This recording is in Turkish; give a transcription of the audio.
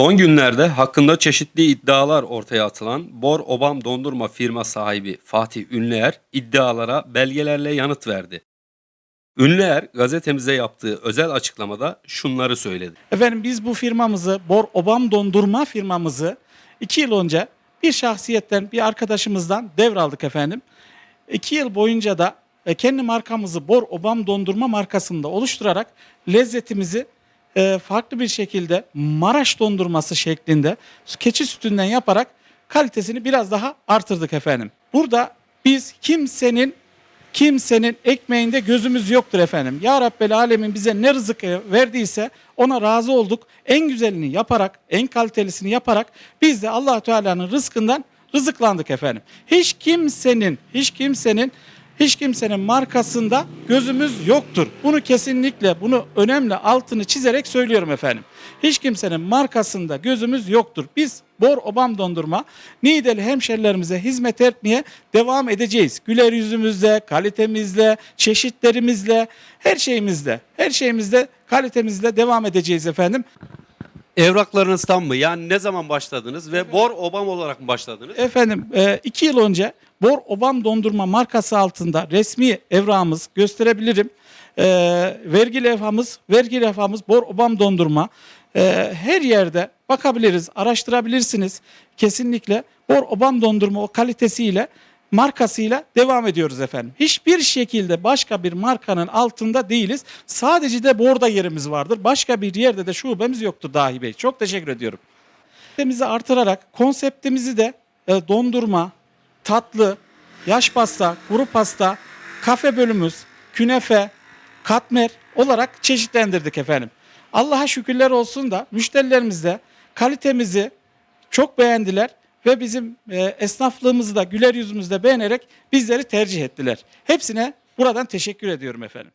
Son günlerde hakkında çeşitli iddialar ortaya atılan Bor Obam Dondurma firma sahibi Fatih Ünlüer iddialara belgelerle yanıt verdi. Ünlüer gazetemize yaptığı özel açıklamada şunları söyledi. Efendim biz bu firmamızı, Bor Obam Dondurma firmamızı iki yıl önce bir şahsiyetten, bir arkadaşımızdan devraldık efendim. İki yıl boyunca da e, kendi markamızı Bor Obam Dondurma markasında oluşturarak lezzetimizi e, farklı bir şekilde Maraş dondurması şeklinde keçi sütünden yaparak kalitesini biraz daha artırdık efendim. Burada biz kimsenin kimsenin ekmeğinde gözümüz yoktur efendim. Ya Rabbel Alemin bize ne rızık verdiyse ona razı olduk. En güzelini yaparak, en kalitelisini yaparak biz de allah Teala'nın rızkından rızıklandık efendim. Hiç kimsenin, hiç kimsenin hiç kimsenin markasında gözümüz yoktur. Bunu kesinlikle, bunu önemli altını çizerek söylüyorum efendim. Hiç kimsenin markasında gözümüz yoktur. Biz Bor Obam Dondurma Niğdeli hemşerilerimize hizmet etmeye devam edeceğiz. Güler yüzümüzle, kalitemizle, çeşitlerimizle, her şeyimizle, her şeyimizle, kalitemizle devam edeceğiz efendim. Evraklarınız tam mı? Yani ne zaman başladınız ve Bor Obam olarak mı başladınız? Efendim e, iki yıl önce Bor Obam Dondurma markası altında resmi evrağımız gösterebilirim. E, vergi levhamız, vergi levhamız Bor Obam Dondurma. E, her yerde bakabiliriz, araştırabilirsiniz. Kesinlikle Bor Obam Dondurma o kalitesiyle markasıyla devam ediyoruz efendim. Hiçbir şekilde başka bir markanın altında değiliz. Sadece de Bor'da yerimiz vardır. Başka bir yerde de şubemiz yoktur Dahi Bey. Çok teşekkür ediyorum. Konseptimizi artırarak konseptimizi de e, dondurma, tatlı, yaş pasta, kuru pasta, kafe bölümümüz, künefe, katmer olarak çeşitlendirdik efendim. Allah'a şükürler olsun da müşterilerimiz de kalitemizi çok beğendiler ve bizim e, esnaflığımızı da güler yüzümüzde beğenerek bizleri tercih ettiler. Hepsine buradan teşekkür ediyorum efendim.